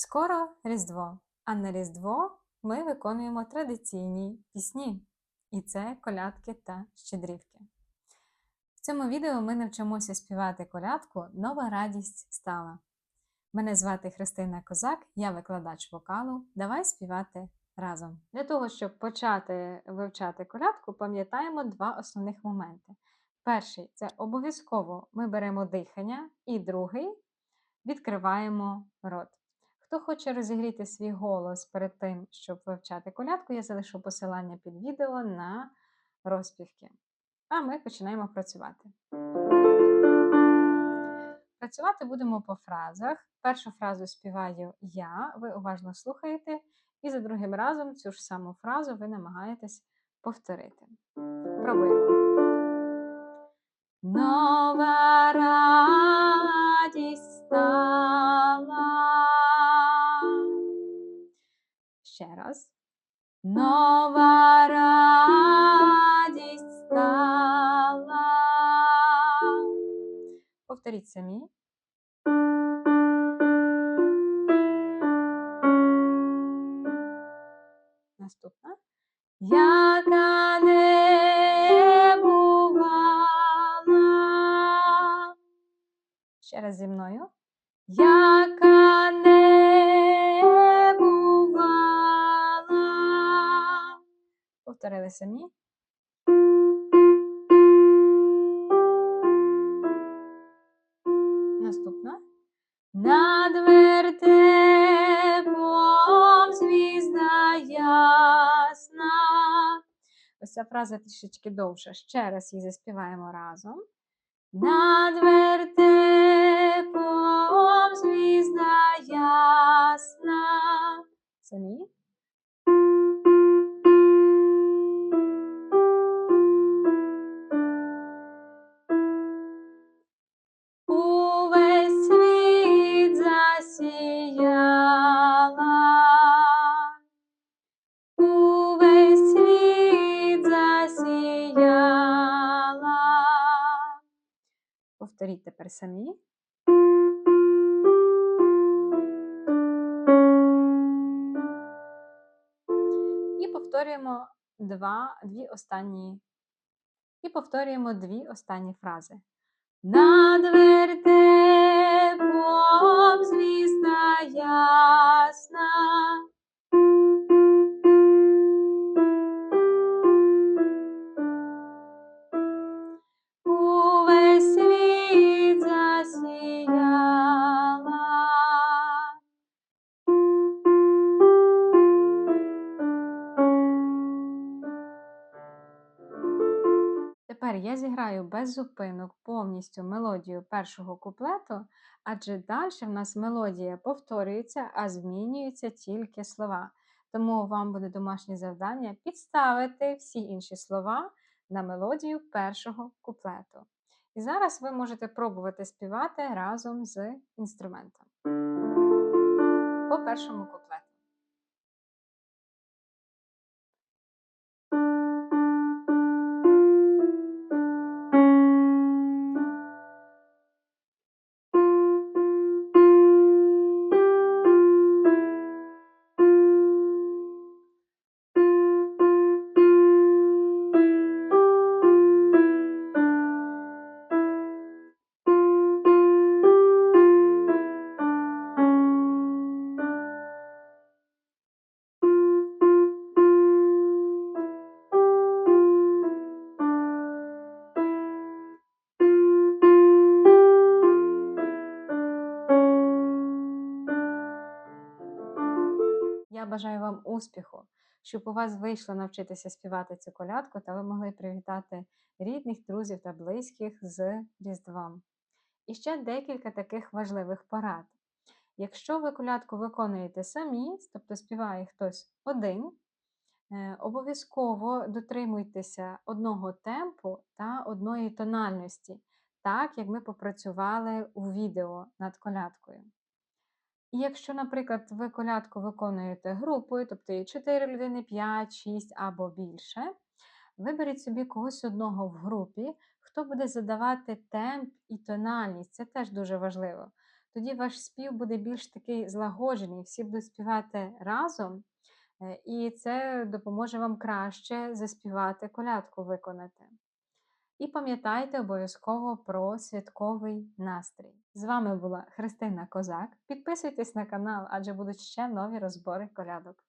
Скоро Різдво, а на Різдво ми виконуємо традиційні пісні, і це колядки та щедрівки. В цьому відео ми навчимося співати колядку Нова радість стала. Мене звати Христина Козак, я викладач вокалу. Давай співати разом. Для того, щоб почати вивчати колядку, пам'ятаємо два основних моменти. Перший це обов'язково ми беремо дихання, і другий відкриваємо рот. Хто хоче розігріти свій голос перед тим, щоб вивчати колядку, я залишу посилання під відео на розпівки. А ми починаємо працювати. Працювати будемо по фразах. Першу фразу співаю я, ви уважно слухаєте, і за другим разом цю ж саму фразу ви намагаєтесь повторити. Пробуємо. Нова радість Ще раз. Нова радість стала. Повторіть самі. Наступна. Яка не бувала. Ще раз зі мною. Яка самі. Наступна. Над вертепом звізда ясна. Ось ця фраза трішечки довша. Ще раз її заспіваємо разом. Над вертепом звізда ясна. Самі. Повторіть тепер самі. І повторюємо два, дві останні. І повторюємо дві останні фрази. Над вертепом звізда ясна. Я зіграю без зупинок повністю мелодію першого куплету, адже далі в нас мелодія повторюється, а змінюються тільки слова. Тому вам буде домашнє завдання підставити всі інші слова на мелодію першого куплету. І зараз ви можете пробувати співати разом з інструментом. По першому куплету. Бажаю вам успіху, щоб у вас вийшло навчитися співати цю колядку та ви могли привітати рідних, друзів та близьких з Різдвом. І ще декілька таких важливих порад. Якщо ви колядку виконуєте самі, тобто співає хтось один, е, обов'язково дотримуйтеся одного темпу та одної тональності, так як ми попрацювали у відео над колядкою. І якщо, наприклад, ви колядку виконуєте групою, тобто є 4 людини, 5, 6 або більше, виберіть собі когось одного в групі, хто буде задавати темп і тональність. Це теж дуже важливо. Тоді ваш спів буде більш такий злагоджений, всі будуть співати разом, е, і це допоможе вам краще заспівати колядку виконати. І пам'ятайте обов'язково про святковий настрій. З вами була Христина Козак. Підписуйтесь на канал, адже будуть ще нові розбори колядок.